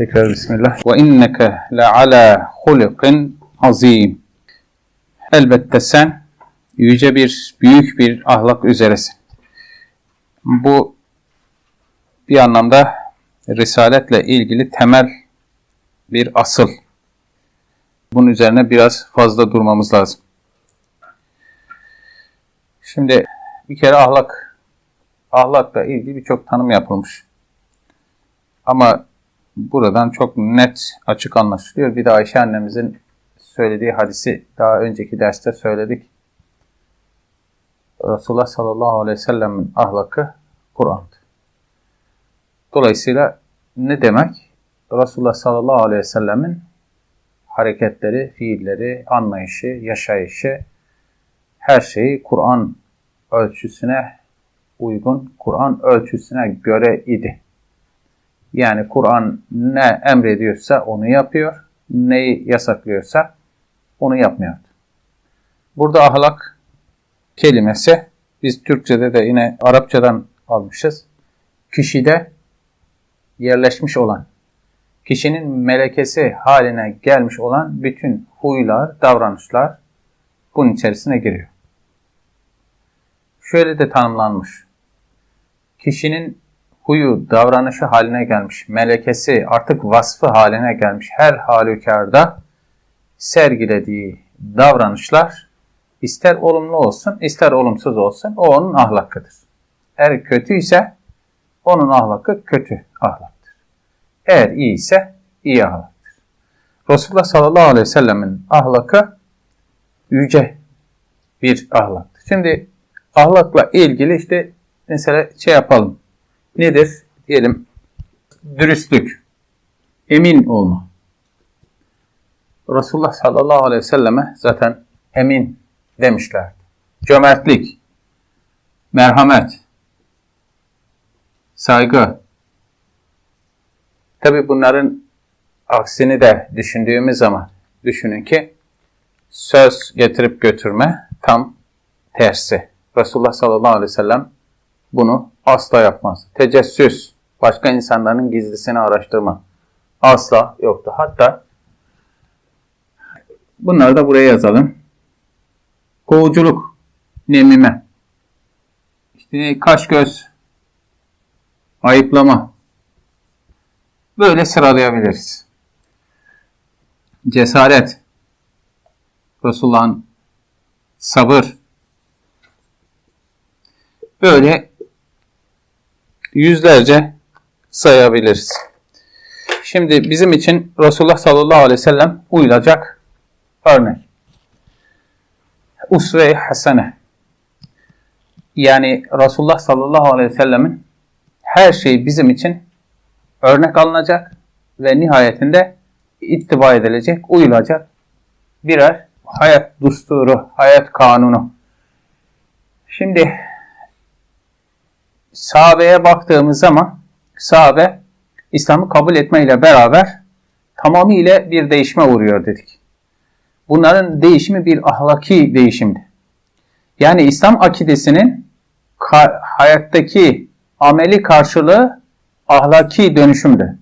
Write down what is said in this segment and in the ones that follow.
Tekrar Bismillah. Ve inneke le ala hulikin azim. Elbette sen yüce bir, büyük bir ahlak üzeresin. Bu bir anlamda risaletle ilgili temel bir asıl. Bunun üzerine biraz fazla durmamız lazım. Şimdi bir kere ahlak, ahlakla ilgili birçok tanım yapılmış. Ama buradan çok net, açık anlaşılıyor. Bir de Ayşe annemizin söylediği hadisi daha önceki derste söyledik. Resulullah sallallahu aleyhi ve sellemin ahlakı Kur'an'dı. Dolayısıyla ne demek? Resulullah sallallahu aleyhi ve sellemin hareketleri, fiilleri, anlayışı, yaşayışı, her şeyi Kur'an ölçüsüne uygun, Kur'an ölçüsüne göre idi. Yani Kur'an ne emrediyorsa onu yapıyor, neyi yasaklıyorsa onu yapmıyordu. Burada ahlak kelimesi, biz Türkçe'de de yine Arapçadan almışız. Kişide yerleşmiş olan, kişinin melekesi haline gelmiş olan bütün huylar, davranışlar bunun içerisine giriyor. Şöyle de tanımlanmış. Kişinin huyu, davranışı haline gelmiş, melekesi artık vasfı haline gelmiş her halükarda sergilediği davranışlar ister olumlu olsun, ister olumsuz olsun o onun ahlakıdır. Eğer kötü ise onun ahlakı kötü ahlaktır. Eğer iyi ise iyi ahlaktır. Resulullah sallallahu aleyhi ve sellemin ahlakı yüce bir ahlaktır. Şimdi ahlakla ilgili işte mesela şey yapalım. Nedir? Diyelim dürüstlük, emin olma. Resulullah sallallahu aleyhi ve selleme zaten emin demişler. Cömertlik, merhamet, saygı. Tabi bunların aksini de düşündüğümüz zaman düşünün ki söz getirip götürme tam tersi. Resulullah sallallahu aleyhi ve sellem bunu asla yapmaz. Tecessüs, başka insanların gizlisini araştırma asla yoktu. Hatta bunları da buraya yazalım. Kovuculuk, nemime, işte kaş göz, ayıplama. Böyle sıralayabiliriz. Cesaret, Resulullah'ın sabır, böyle yüzlerce sayabiliriz. Şimdi bizim için Resulullah sallallahu aleyhi ve sellem uyulacak örnek. Usve-i hasene. Yani Resulullah sallallahu aleyhi ve sellemin her şeyi bizim için örnek alınacak ve nihayetinde ittiba edilecek, uyulacak birer hayat dusturu, hayat kanunu. Şimdi sahabeye baktığımız zaman sahabe İslam'ı kabul etmeyle beraber tamamıyla bir değişime uğruyor dedik. Bunların değişimi bir ahlaki değişimdi. Yani İslam akidesinin hayattaki ameli karşılığı ahlaki dönüşümdü.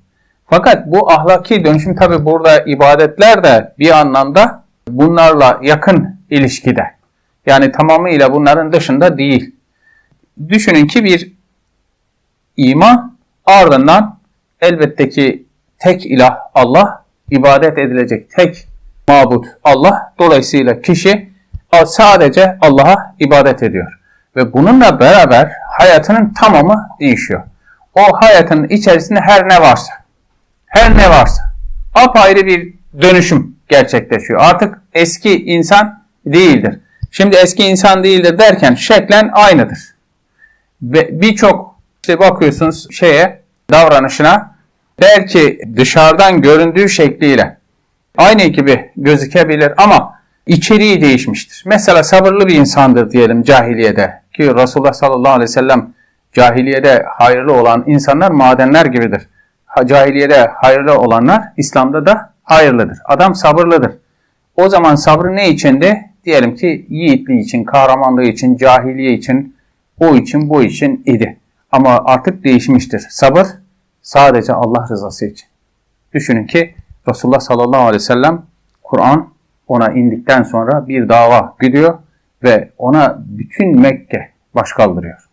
Fakat bu ahlaki dönüşüm tabi burada ibadetler de bir anlamda bunlarla yakın ilişkide. Yani tamamıyla bunların dışında değil. Düşünün ki bir iman ardından elbette ki tek ilah Allah, ibadet edilecek tek mabut Allah. Dolayısıyla kişi sadece Allah'a ibadet ediyor. Ve bununla beraber hayatının tamamı değişiyor. O hayatın içerisinde her ne varsa, her ne varsa apayrı bir dönüşüm gerçekleşiyor. Artık eski insan değildir. Şimdi eski insan değildir derken şeklen aynıdır. Birçok işte bakıyorsunuz şeye, davranışına belki dışarıdan göründüğü şekliyle aynı gibi gözükebilir ama içeriği değişmiştir. Mesela sabırlı bir insandır diyelim cahiliyede ki Resulullah sallallahu aleyhi ve sellem cahiliyede hayırlı olan insanlar madenler gibidir. Cahiliyede hayırlı olanlar İslam'da da hayırlıdır. Adam sabırlıdır. O zaman sabrı ne içindi? Diyelim ki yiğitliği için, kahramanlığı için, cahiliye için, o için, bu için idi. Ama artık değişmiştir. Sabır sadece Allah rızası için. Düşünün ki Resulullah sallallahu aleyhi ve sellem Kur'an ona indikten sonra bir dava gidiyor ve ona bütün Mekke baş kaldırıyor.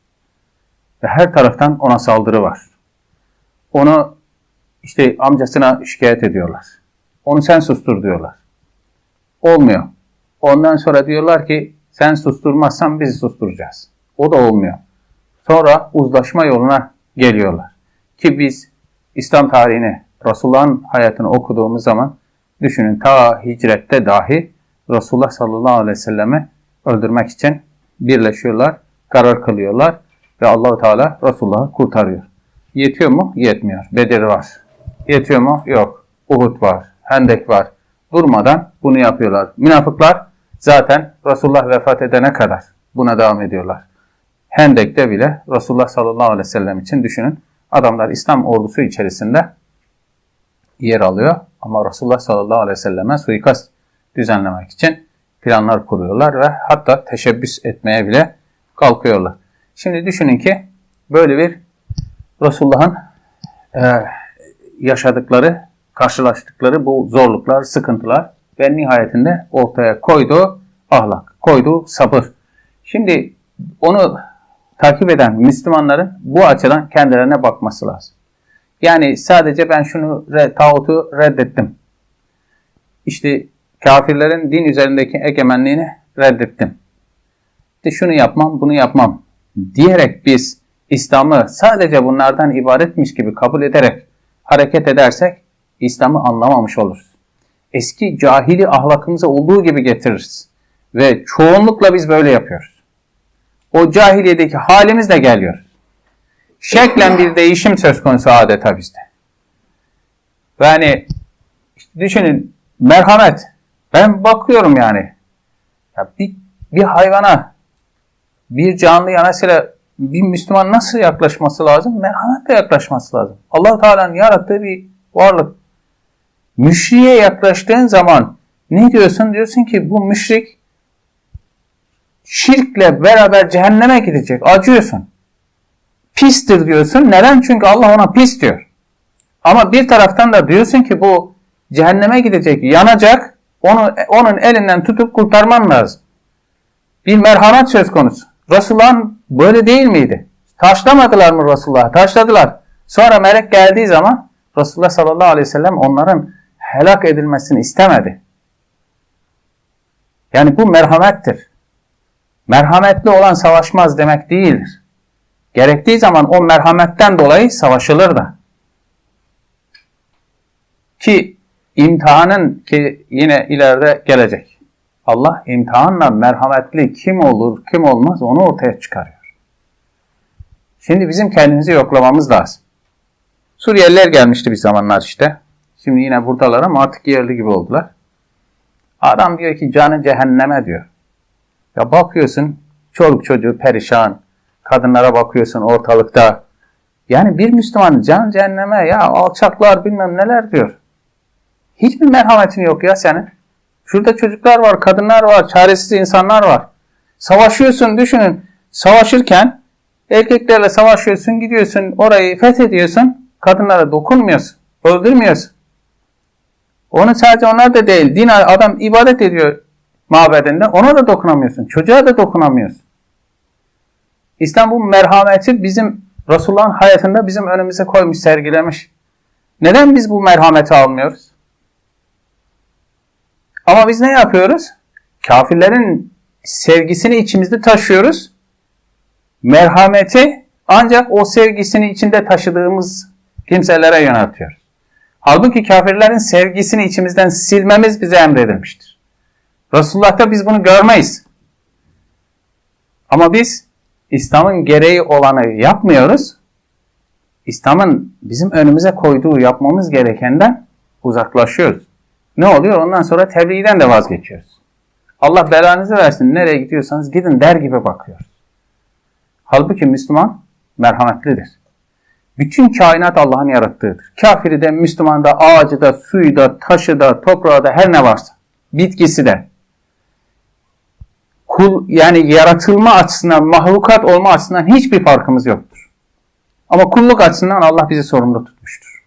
Ve her taraftan ona saldırı var. Onu işte amcasına şikayet ediyorlar. Onu sen sustur diyorlar. Olmuyor. Ondan sonra diyorlar ki sen susturmazsan bizi susturacağız. O da olmuyor. Sonra uzlaşma yoluna geliyorlar. Ki biz İslam tarihini, Resulullah'ın hayatını okuduğumuz zaman düşünün ta hicrette dahi Resulullah sallallahu aleyhi ve selleme öldürmek için birleşiyorlar, karar kılıyorlar ve Allahu Teala Resulullah'ı kurtarıyor. Yetiyor mu? Yetmiyor. Bedir var. Yetiyor mu? Yok. Uhud var. Hendek var. Durmadan bunu yapıyorlar. Münafıklar zaten Resulullah vefat edene kadar buna devam ediyorlar. Hendek'te bile Resulullah sallallahu aleyhi ve sellem için düşünün. Adamlar İslam ordusu içerisinde yer alıyor. Ama Resulullah sallallahu aleyhi ve selleme suikast düzenlemek için planlar kuruyorlar ve hatta teşebbüs etmeye bile kalkıyorlar. Şimdi düşünün ki böyle bir Resulullah'ın e, yaşadıkları, karşılaştıkları bu zorluklar, sıkıntılar ve nihayetinde ortaya koyduğu ahlak, koyduğu sabır. Şimdi onu takip eden Müslümanların bu açıdan kendilerine bakması lazım. Yani sadece ben şunu tağutu reddettim. İşte kafirlerin din üzerindeki egemenliğini reddettim. İşte şunu yapmam, bunu yapmam diyerek biz İslam'ı sadece bunlardan ibaretmiş gibi kabul ederek hareket edersek İslam'ı anlamamış oluruz. Eski cahili ahlakımıza olduğu gibi getiririz. Ve çoğunlukla biz böyle yapıyoruz. O cahiliyedeki halimizle geliyoruz. Şeklen bir değişim söz konusu adeta bizde. Yani düşünün merhamet. Ben bakıyorum yani. Ya bir, bir hayvana, bir canlıya mesela bir Müslüman nasıl yaklaşması lazım? Merhametle yaklaşması lazım. allah Teala'nın yarattığı bir varlık. Müşriye yaklaştığın zaman ne diyorsun? Diyorsun ki bu müşrik şirkle beraber cehenneme gidecek. Acıyorsun. Pistir diyorsun. Neden? Çünkü Allah ona pis diyor. Ama bir taraftan da diyorsun ki bu cehenneme gidecek, yanacak. Onu onun elinden tutup kurtarman lazım. Bir merhamet söz konusu. Resulullah'ın böyle değil miydi? Taşlamadılar mı Resulullah'ı? Taşladılar. Sonra melek geldiği zaman Resulullah sallallahu aleyhi ve sellem onların helak edilmesini istemedi. Yani bu merhamettir. Merhametli olan savaşmaz demek değildir. Gerektiği zaman o merhametten dolayı savaşılır da. Ki imtihanın ki yine ileride gelecek. Allah imtihanla merhametli kim olur kim olmaz onu ortaya çıkarıyor. Şimdi bizim kendimizi yoklamamız lazım. Suriyeliler gelmişti bir zamanlar işte. Şimdi yine buradalar ama artık yerli gibi oldular. Adam diyor ki canı cehenneme diyor. Ya bakıyorsun çoluk çocuğu perişan. Kadınlara bakıyorsun ortalıkta. Yani bir Müslüman can cehenneme ya alçaklar bilmem neler diyor. Hiçbir merhametin yok ya senin. Şurada çocuklar var, kadınlar var, çaresiz insanlar var. Savaşıyorsun düşünün. Savaşırken erkeklerle savaşıyorsun, gidiyorsun orayı fethediyorsun. Kadınlara dokunmuyorsun, öldürmüyorsun. Onu sadece onlar da değil. Din adam ibadet ediyor mabedinde. Ona da dokunamıyorsun. Çocuğa da dokunamıyorsun. İslam bu merhameti bizim Resulullah'ın hayatında bizim önümüze koymuş, sergilemiş. Neden biz bu merhameti almıyoruz? Ama biz ne yapıyoruz? Kafirlerin sevgisini içimizde taşıyoruz. Merhameti ancak o sevgisini içinde taşıdığımız kimselere yöneltiyoruz. Halbuki kafirlerin sevgisini içimizden silmemiz bize emredilmiştir. Resulullah'ta biz bunu görmeyiz. Ama biz İslam'ın gereği olanı yapmıyoruz. İslam'ın bizim önümüze koyduğu yapmamız gerekenden uzaklaşıyoruz. Ne oluyor? Ondan sonra tebliğden de vazgeçiyoruz. Allah belanızı versin. Nereye gidiyorsanız gidin der gibi bakıyoruz. Halbuki Müslüman merhametlidir. Bütün kainat Allah'ın yarattığıdır. Kafiri de, Müslüman da, ağacı da, suyu da, taşı da, toprağı da her ne varsa. Bitkisi de. Kul yani yaratılma açısından, mahlukat olma açısından hiçbir farkımız yoktur. Ama kulluk açısından Allah bizi sorumlu tutmuştur.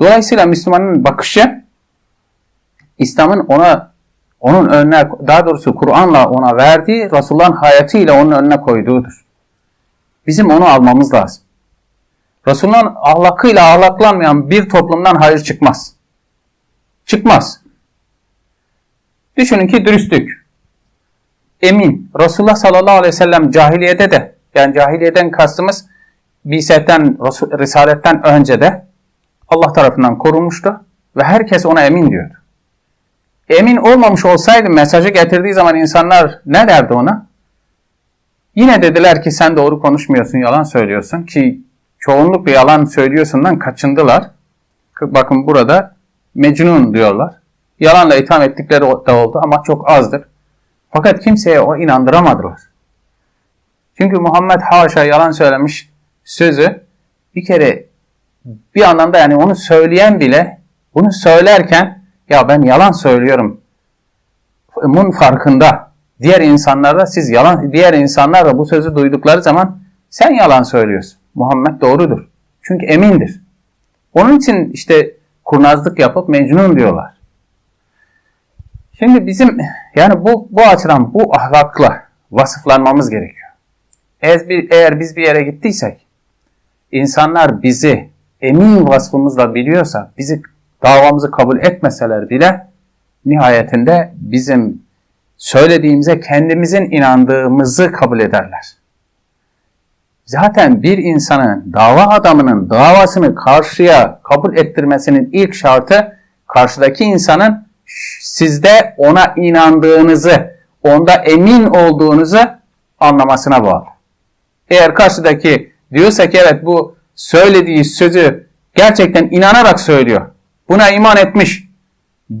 Dolayısıyla Müslümanın bakışı İslam'ın ona onun önüne daha doğrusu Kur'an'la ona verdiği Resulullah'ın hayatıyla onun önüne koyduğudur. Bizim onu almamız lazım. Resulullah'ın ahlakıyla ahlaklanmayan bir toplumdan hayır çıkmaz. Çıkmaz. Düşünün ki dürüstlük. Emin. Resulullah sallallahu aleyhi ve sellem cahiliyede de yani cahiliyeden kastımız Bisetten, Risaletten önce de Allah tarafından korunmuştu ve herkes ona emin diyordu. Emin olmamış olsaydı mesajı getirdiği zaman insanlar ne derdi ona? Yine dediler ki sen doğru konuşmuyorsun, yalan söylüyorsun ki çoğunlukla yalan söylüyorsundan kaçındılar. Bakın burada mecnun diyorlar. Yalanla itham ettikleri de oldu ama çok azdır. Fakat kimseye o inandıramadılar. Çünkü Muhammed haşa yalan söylemiş sözü bir kere bir anlamda yani onu söyleyen bile bunu söylerken ya ben yalan söylüyorum bunun farkında. Diğer insanlar da siz yalan diğer insanlar da bu sözü duydukları zaman sen yalan söylüyorsun. Muhammed doğrudur. Çünkü emindir. Onun için işte kurnazlık yapıp mecnun diyorlar. Şimdi bizim yani bu bu açıdan bu ahlakla vasıflanmamız gerekiyor. Eğer, bir, eğer biz bir yere gittiysek insanlar bizi emin vasfımızla biliyorsa bizi davamızı kabul etmeseler bile nihayetinde bizim söylediğimize kendimizin inandığımızı kabul ederler. Zaten bir insanın, dava adamının davasını karşıya kabul ettirmesinin ilk şartı karşıdaki insanın sizde ona inandığınızı, onda emin olduğunuzu anlamasına bağlı. Eğer karşıdaki diyorsa ki evet bu söylediği sözü gerçekten inanarak söylüyor, buna iman etmiş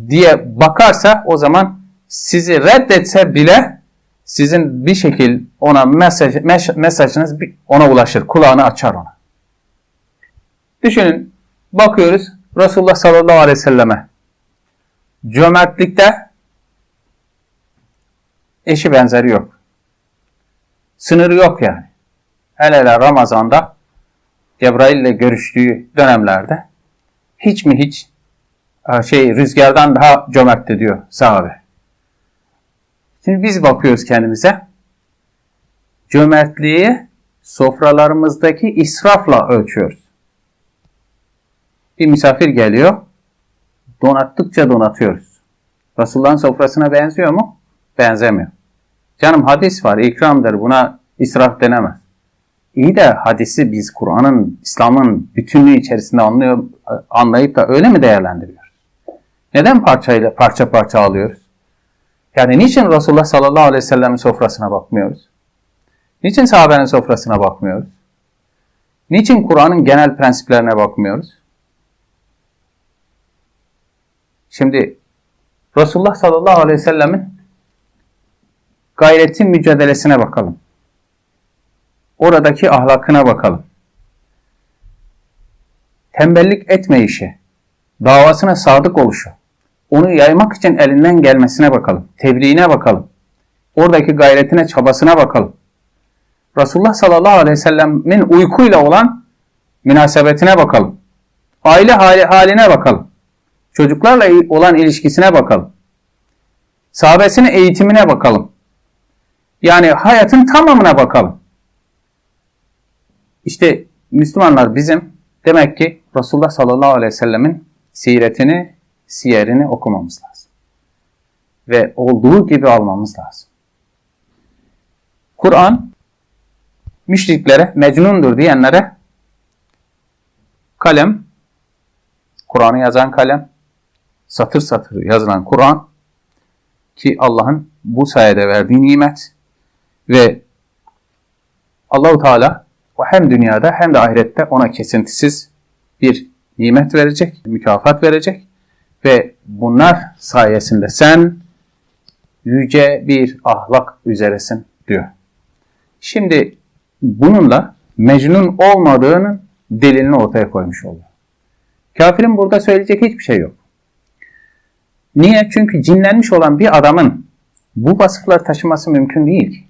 diye bakarsa o zaman sizi reddetse bile sizin bir şekil ona mesaj, mesajınız ona ulaşır. Kulağını açar ona. Düşünün bakıyoruz Resulullah sallallahu aleyhi ve selleme cömertlikte eşi benzeri yok. Sınırı yok yani. Hele hele Ramazan'da Cebrail ile görüştüğü dönemlerde hiç mi hiç e, şey rüzgardan daha cömertti diyor sahabe. Şimdi biz bakıyoruz kendimize. Cömertliği sofralarımızdaki israfla ölçüyoruz. Bir misafir geliyor. Donattıkça donatıyoruz. Resulullah'ın sofrasına benziyor mu? Benzemiyor. Canım hadis var, ikramdır. Buna israf denemez. İyi de hadisi biz Kur'an'ın, İslam'ın bütünlüğü içerisinde anlıyor, anlayıp da öyle mi değerlendiriyoruz? Neden parçayla parça parça alıyoruz? Yani niçin Resulullah sallallahu aleyhi ve sellem'in sofrasına bakmıyoruz? Niçin sahabenin sofrasına bakmıyoruz? Niçin Kur'an'ın genel prensiplerine bakmıyoruz? Şimdi Resulullah sallallahu aleyhi ve sellemin gayreti mücadelesine bakalım. Oradaki ahlakına bakalım. Tembellik etmeyişi, davasına sadık oluşu, onu yaymak için elinden gelmesine bakalım. Tebliğine bakalım. Oradaki gayretine, çabasına bakalım. Resulullah sallallahu aleyhi ve sellemin uykuyla olan münasebetine bakalım. Aile hali, haline bakalım. Çocuklarla olan ilişkisine bakalım. Sahabesinin eğitimine bakalım. Yani hayatın tamamına bakalım. İşte Müslümanlar bizim demek ki Resulullah sallallahu aleyhi ve sellemin siretini siyerini okumamız lazım. Ve olduğu gibi almamız lazım. Kur'an müşriklere, mecnundur diyenlere kalem, Kur'an'ı yazan kalem, satır satır yazılan Kur'an ki Allah'ın bu sayede verdiği nimet ve Allahu Teala o hem dünyada hem de ahirette ona kesintisiz bir nimet verecek, mükafat verecek ve bunlar sayesinde sen yüce bir ahlak üzeresin diyor. Şimdi bununla mecnun olmadığının delilini ortaya koymuş oluyor. Kafirin burada söyleyecek hiçbir şey yok. Niye? Çünkü cinlenmiş olan bir adamın bu vasıfları taşıması mümkün değil.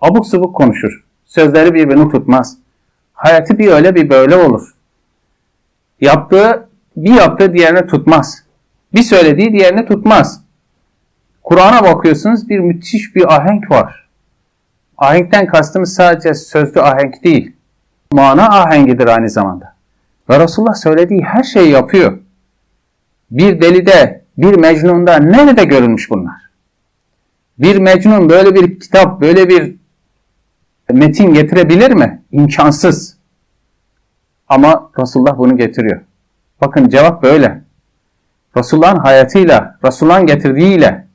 Abuk subuk konuşur. Sözleri birbirini tutmaz. Hayatı bir öyle bir böyle olur. Yaptığı bir yaptığı diğerini tutmaz. Bir söylediği diğerini tutmaz. Kur'an'a bakıyorsunuz bir müthiş bir ahenk var. Ahenkten kastımız sadece sözlü ahenk değil. Mana ahengidir aynı zamanda. Ve Resulullah söylediği her şeyi yapıyor. Bir delide, bir mecnunda nerede görülmüş bunlar? Bir mecnun böyle bir kitap, böyle bir metin getirebilir mi? İmkansız. Ama Resulullah bunu getiriyor. Bakın cevap böyle. Resulullah'ın hayatıyla, Resulullah'ın getirdiğiyle.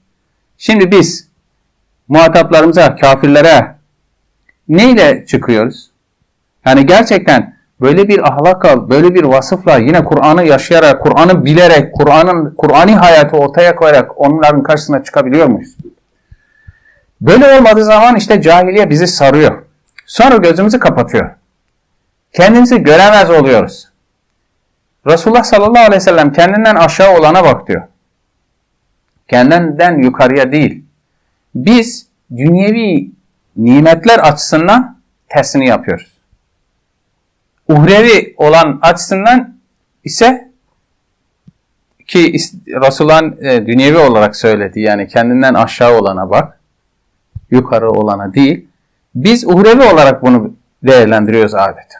Şimdi biz muhataplarımıza, kafirlere neyle çıkıyoruz? Yani gerçekten böyle bir ahlakla, böyle bir vasıfla yine Kur'an'ı yaşayarak, Kur'an'ı bilerek, Kur'an'ın Kur'ani hayatı ortaya koyarak onların karşısına çıkabiliyor muyuz? Böyle olmadığı zaman işte cahiliye bizi sarıyor. Sonra gözümüzü kapatıyor. Kendimizi göremez oluyoruz. Resulullah sallallahu aleyhi ve sellem kendinden aşağı olana bak diyor. Kendinden yukarıya değil. Biz dünyevi nimetler açısından tersini yapıyoruz. Uhrevi olan açısından ise ki Resulullah'ın e, dünyevi olarak söyledi yani kendinden aşağı olana bak, yukarı olana değil. Biz uhrevi olarak bunu değerlendiriyoruz adeta.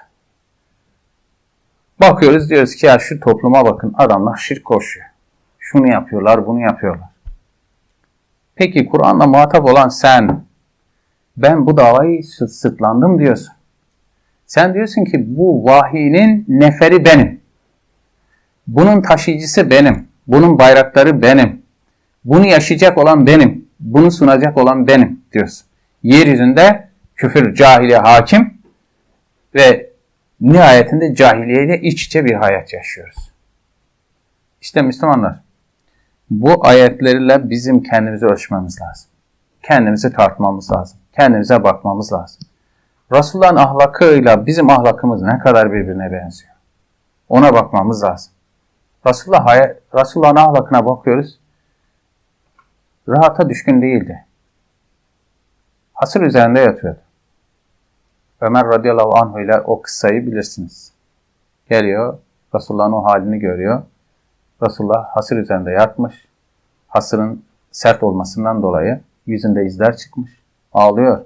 Bakıyoruz diyoruz ki ya şu topluma bakın adamlar şirk koşuyor. Şunu yapıyorlar, bunu yapıyorlar. Peki Kur'an'la muhatap olan sen, ben bu davayı sırtlandım diyorsun. Sen diyorsun ki bu vahinin neferi benim. Bunun taşıyıcısı benim. Bunun bayrakları benim. Bunu yaşayacak olan benim. Bunu sunacak olan benim diyorsun. Yeryüzünde küfür, cahiliye hakim ve nihayetinde cahiliyeyle iç içe bir hayat yaşıyoruz. İşte Müslümanlar bu ayetlerle bizim kendimizi ölçmemiz lazım. Kendimizi tartmamız lazım. Kendimize bakmamız lazım. Resulullah'ın ahlakıyla bizim ahlakımız ne kadar birbirine benziyor. Ona bakmamız lazım. Resulullah, Resulullah'ın ahlakına bakıyoruz. Rahata düşkün değildi. Hasır üzerinde yatıyordu. Ömer radıyallahu anh ile o kıssayı bilirsiniz. Geliyor, Resulullah'ın o halini görüyor. Resulullah hasır üzerinde yatmış. Hasırın sert olmasından dolayı yüzünde izler çıkmış. Ağlıyor.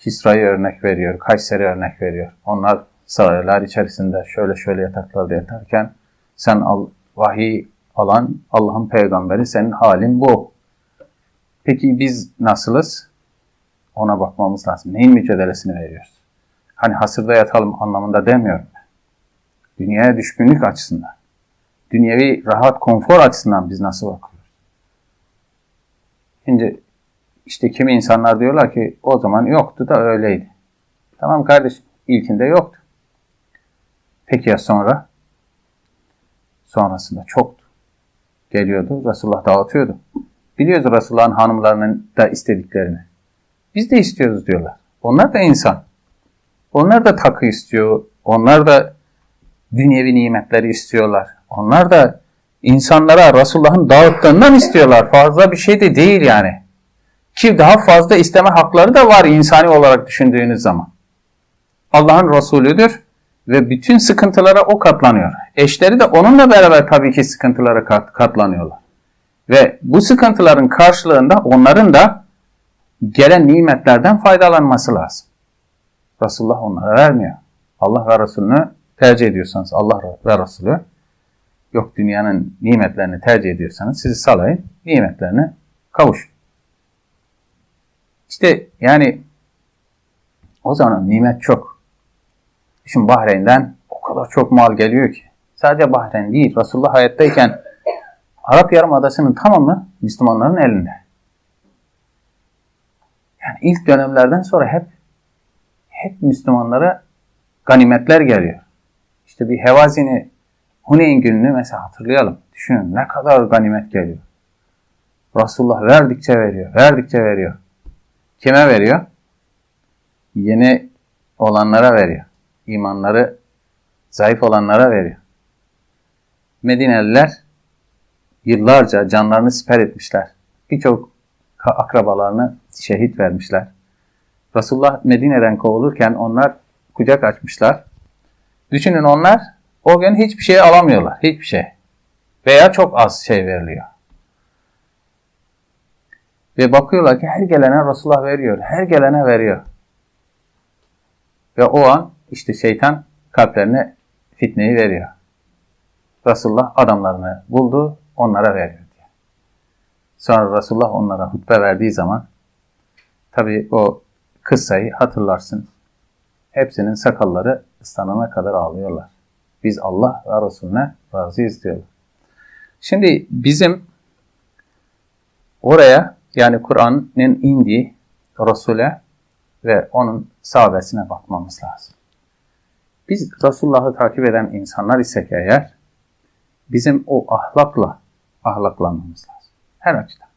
Kisra'yı örnek veriyor, Kayseri örnek veriyor. Onlar saraylar içerisinde şöyle şöyle yataklarda yatarken sen al, vahiy alan Allah'ın peygamberi senin halin bu. Peki biz nasılız? Ona bakmamız lazım. Neyin mücadelesini veriyoruz? Hani hasırda yatalım anlamında demiyorum. Dünyaya düşkünlük açısından. Dünyevi rahat, konfor açısından biz nasıl bakıyoruz? Şimdi işte kimi insanlar diyorlar ki o zaman yoktu da öyleydi. Tamam kardeşim ilkinde yoktu. Peki ya sonra? Sonrasında çoktu. Geliyordu Resulullah dağıtıyordu. Biliyoruz Resulullah'ın hanımlarının da istediklerini. Biz de istiyoruz diyorlar. Onlar da insan. Onlar da takı istiyor. Onlar da dünyevi nimetleri istiyorlar. Onlar da insanlara Resulullah'ın dağıttığından istiyorlar. Fazla bir şey de değil yani. Ki daha fazla isteme hakları da var insani olarak düşündüğünüz zaman. Allah'ın Resulüdür ve bütün sıkıntılara o katlanıyor. Eşleri de onunla beraber tabii ki sıkıntılara kat, katlanıyorlar. Ve bu sıkıntıların karşılığında onların da gelen nimetlerden faydalanması lazım. Resulullah onlara vermiyor. Allah ve Resulünü tercih ediyorsanız Allah ve Resulü yok dünyanın nimetlerini tercih ediyorsanız sizi salayın nimetlerine kavuşun. İşte yani o zaman nimet çok. Şimdi Bahreyn'den o kadar çok mal geliyor ki. Sadece Bahreyn değil. Resulullah hayattayken Arap Yarımadası'nın tamamı Müslümanların elinde. Yani ilk dönemlerden sonra hep hep Müslümanlara ganimetler geliyor. İşte bir Hevazini Huneyn gününü mesela hatırlayalım. Düşünün ne kadar ganimet geliyor. Resulullah verdikçe veriyor, verdikçe veriyor. Kime veriyor? Yeni olanlara veriyor. İmanları zayıf olanlara veriyor. Medineliler yıllarca canlarını siper etmişler. Birçok akrabalarını şehit vermişler. Resulullah Medine'den kovulurken onlar kucak açmışlar. Düşünün onlar o gün hiçbir şey alamıyorlar. Hiçbir şey. Veya çok az şey veriliyor. Ve bakıyorlar ki her gelene Resulullah veriyor. Her gelene veriyor. Ve o an işte şeytan kalplerine fitneyi veriyor. Resulullah adamlarını buldu, onlara veriyor diye. Sonra Resulullah onlara hutbe verdiği zaman tabi o kıssayı hatırlarsın. Hepsinin sakalları ıslanana kadar ağlıyorlar. Biz Allah ve Resulüne razıyız diyorlar. Şimdi bizim oraya yani Kur'an'ın indiği Resul'e ve onun sahabesine bakmamız lazım. Biz Resulullah'ı takip eden insanlar isek eğer bizim o ahlakla ahlaklanmamız lazım. Her açıdan.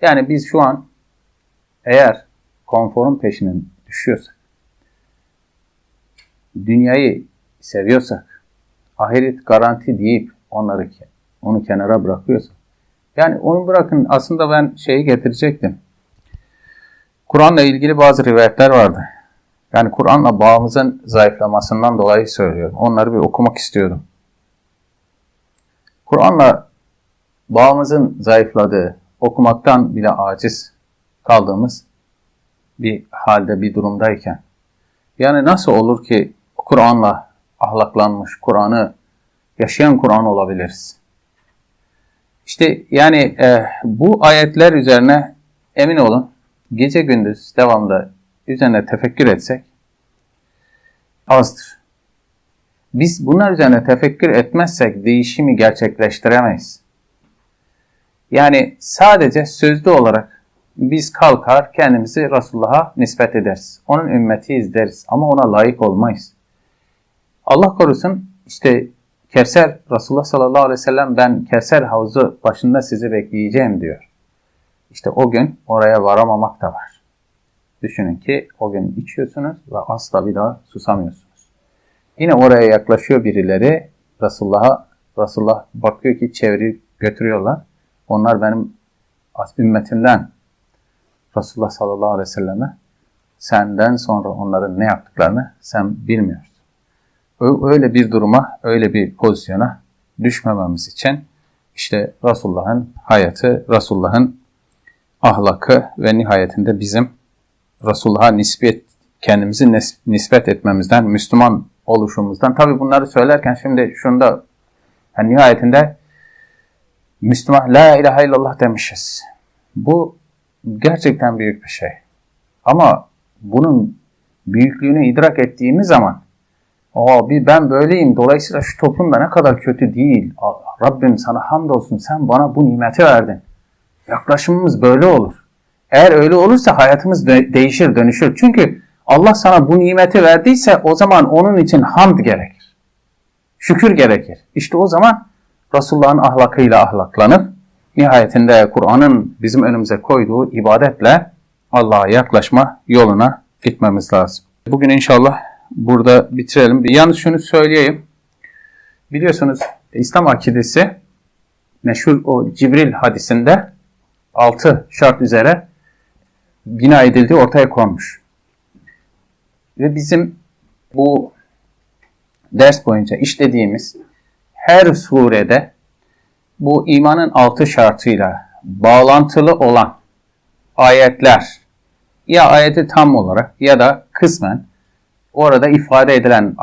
Yani biz şu an eğer konforun peşine düşüyorsak, dünyayı seviyorsak, ahiret garanti deyip onları onu kenara bırakıyorsak, yani onu bırakın aslında ben şeyi getirecektim. Kur'an'la ilgili bazı rivayetler vardı. Yani Kur'an'la bağımızın zayıflamasından dolayı söylüyorum. Onları bir okumak istiyordum. Kur'an'la bağımızın zayıfladığı, okumaktan bile aciz kaldığımız bir halde, bir durumdayken, yani nasıl olur ki Kur'an'la ahlaklanmış, Kur'an'ı yaşayan Kur'an olabiliriz? İşte yani e, bu ayetler üzerine emin olun gece gündüz devamlı üzerine tefekkür etsek azdır. Biz bunlar üzerine tefekkür etmezsek değişimi gerçekleştiremeyiz. Yani sadece sözlü olarak biz kalkar kendimizi Resulullah'a nispet ederiz. Onun ümmetiyiz deriz ama ona layık olmayız. Allah korusun işte Kevser Resulullah sallallahu aleyhi ve sellem ben Kevser havuzu başında sizi bekleyeceğim diyor. İşte o gün oraya varamamak da var. Düşünün ki o gün içiyorsunuz ve asla bir daha susamıyorsunuz. Yine oraya yaklaşıyor birileri Resulullah'a Resulullah bakıyor ki çeviri götürüyorlar. Onlar benim ümmetimden Resulullah sallallahu aleyhi ve selleme senden sonra onların ne yaptıklarını sen bilmiyorsun. Öyle bir duruma, öyle bir pozisyona düşmememiz için işte Resulullah'ın hayatı, Resulullah'ın ahlakı ve nihayetinde bizim Resulullah'a nispet, kendimizi nispet etmemizden, Müslüman oluşumuzdan. Tabi bunları söylerken şimdi şunda yani nihayetinde Müslüman La ilahe illallah demişiz. Bu gerçekten büyük bir şey. Ama bunun büyüklüğünü idrak ettiğimiz zaman Abi ben böyleyim. Dolayısıyla şu toplum da ne kadar kötü değil. Rabbim sana hamdolsun sen bana bu nimeti verdin. Yaklaşımımız böyle olur. Eğer öyle olursa hayatımız de- değişir, dönüşür. Çünkü Allah sana bu nimeti verdiyse o zaman onun için hamd gerekir. Şükür gerekir. İşte o zaman Resulullah'ın ahlakıyla ahlaklanıp nihayetinde Kur'an'ın bizim önümüze koyduğu ibadetle Allah'a yaklaşma yoluna gitmemiz lazım. Bugün inşallah burada bitirelim. Yalnız şunu söyleyeyim. Biliyorsunuz İslam akidesi meşhur o Cibril hadisinde altı şart üzere bina edildiği ortaya konmuş. Ve bizim bu ders boyunca işlediğimiz her surede bu imanın altı şartıyla bağlantılı olan ayetler ya ayeti tam olarak ya da kısmen orada ifade edilen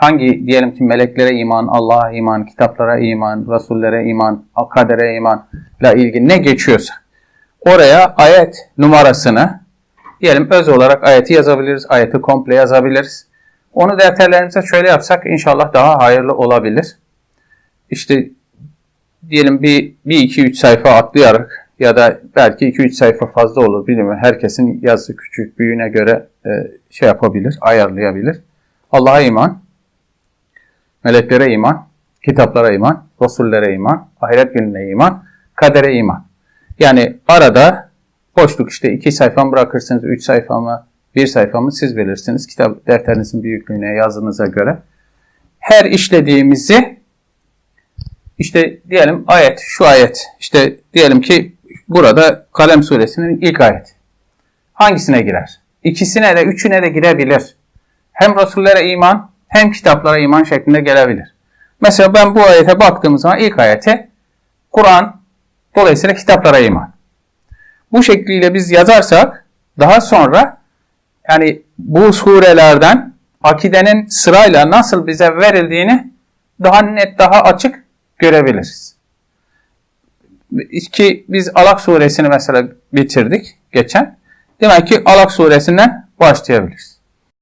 hangi diyelim ki meleklere iman, Allah'a iman, kitaplara iman, rasullere iman, kadere iman ile ilgili ne geçiyorsa oraya ayet numarasını diyelim öz olarak ayeti yazabiliriz, ayeti komple yazabiliriz. Onu defterlerimize şöyle yapsak inşallah daha hayırlı olabilir. İşte diyelim bir, bir iki üç sayfa atlayarak ya da belki iki üç sayfa fazla olur bilmiyorum. Herkesin yazısı küçük büyüğüne göre e, şey yapabilir, ayarlayabilir. Allah'a iman, meleklere iman, kitaplara iman, rasullere iman, ahiret gününe iman, kadere iman. Yani arada boşluk işte iki sayfa bırakırsınız, üç sayfa mı, bir sayfa mı siz bilirsiniz. Kitap defterinizin büyüklüğüne, yazınıza göre. Her işlediğimizi işte diyelim ayet, şu ayet, işte diyelim ki burada Kalem suresinin ilk ayet. Hangisine girer? İkisine de, üçüne de girebilir. Hem Resullere iman, hem kitaplara iman şeklinde gelebilir. Mesela ben bu ayete baktığım zaman ilk ayete Kur'an dolayısıyla kitaplara iman. Bu şekliyle biz yazarsak daha sonra yani bu surelerden akidenin sırayla nasıl bize verildiğini daha net, daha açık görebiliriz. Ki biz Alak suresini mesela bitirdik geçen. Demek ki Alak suresinden başlayabiliriz.